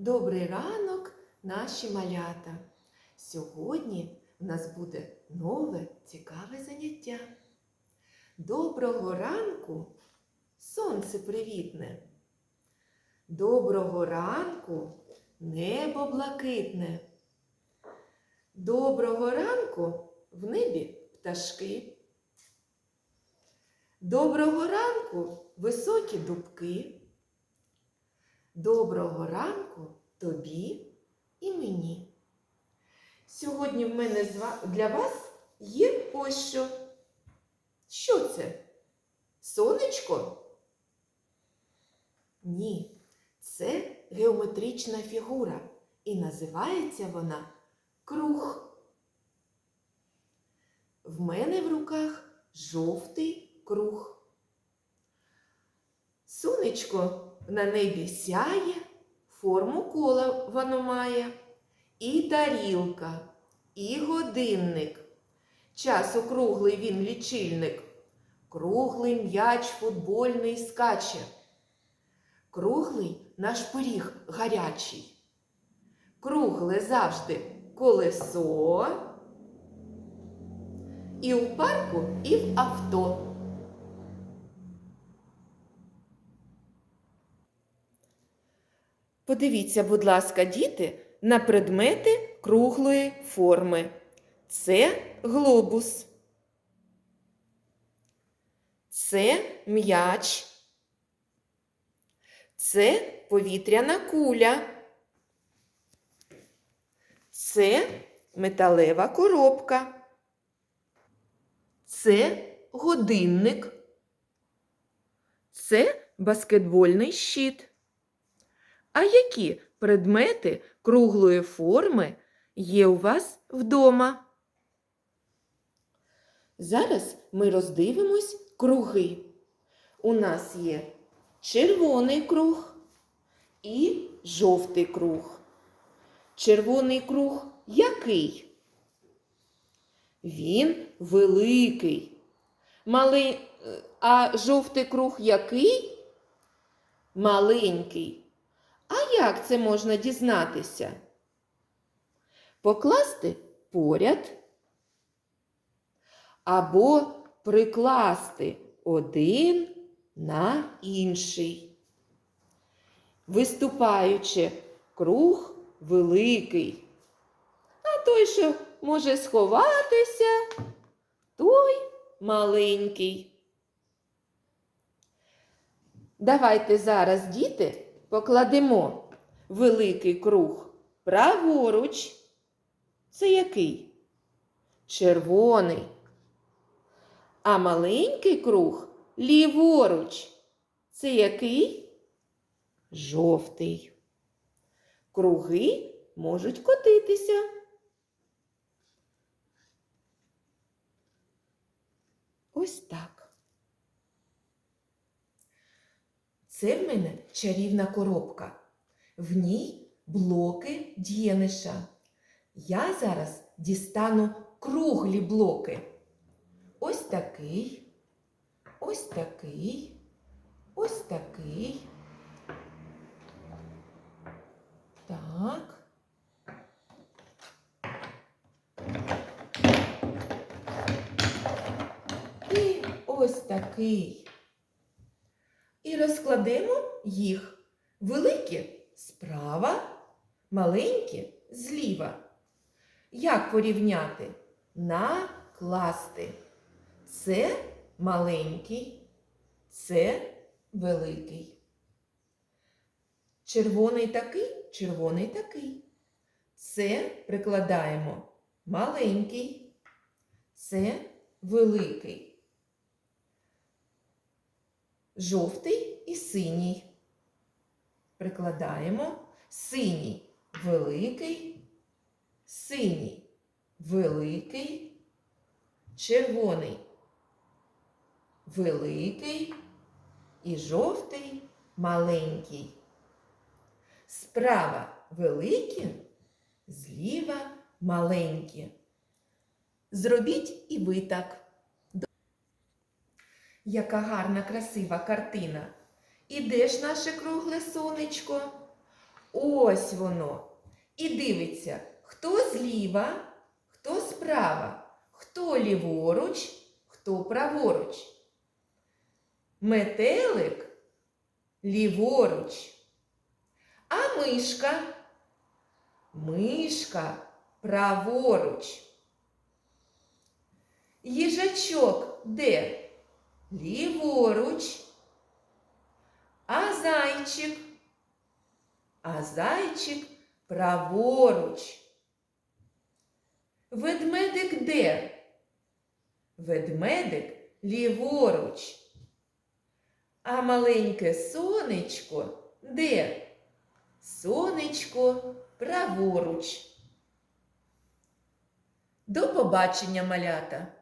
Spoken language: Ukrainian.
Добрий ранок, наші малята! Сьогодні в нас буде нове цікаве заняття. Доброго ранку, сонце привітне. Доброго ранку, небо блакитне. Доброго ранку в небі пташки. Доброго ранку високі дубки. Доброго ранку тобі і мені. Сьогодні в мене для вас є ось що. Що це? Сонечко? Ні, це геометрична фігура і називається вона круг. В мене в руках жовтий круг. Сонечко на небі сяє, форму кола воно має, і тарілка, і годинник. Час округлий він лічильник. Круглий м'яч футбольний скаче. Круглий наш пиріг гарячий. Кругле завжди колесо. І в парку, і в авто. Подивіться, будь ласка, діти, на предмети круглої форми. Це глобус. Це м'яч. Це повітряна куля. Це металева коробка. Це годинник. Це баскетбольний щит. А які предмети круглої форми є у вас вдома? Зараз ми роздивимось круги. У нас є червоний круг і жовтий круг. Червоний круг який? Він великий. Мали... А жовтий круг який? Маленький. А як це можна дізнатися? Покласти поряд або прикласти один на інший. Виступаючи, круг великий. А той, що може сховатися, той маленький. Давайте зараз, діти, покладемо великий круг праворуч. Це який? Червоний. А маленький круг ліворуч. Це який? Жовтий. Круги можуть котитися. Ось так. Це в мене чарівна коробка. В ній блоки дієниша. Я зараз дістану круглі блоки. Ось такий, ось такий, ось такий. Так. І ось такий. І розкладемо їх. Великі справа, маленькі зліва. Як порівняти? Накласти. Це маленький, це великий. Червоний такий, червоний такий. Це прикладаємо маленький, це великий. Жовтий і синій. Прикладаємо синій великий, синій великий, червоний великий і жовтий маленький. Справа великі, зліва маленькі. Зробіть і ви так. Яка гарна, красива картина. І ж наше кругле сонечко? Ось воно. І дивиться, хто зліва, хто справа, хто ліворуч, хто праворуч. Метелик ліворуч. А мишка? Мишка праворуч. Їжачок де? Ліворуч. А зайчик? А зайчик праворуч. Ведмедик де? Ведмедик ліворуч. А маленьке сонечко де? Сонечко праворуч. До побачення, малята!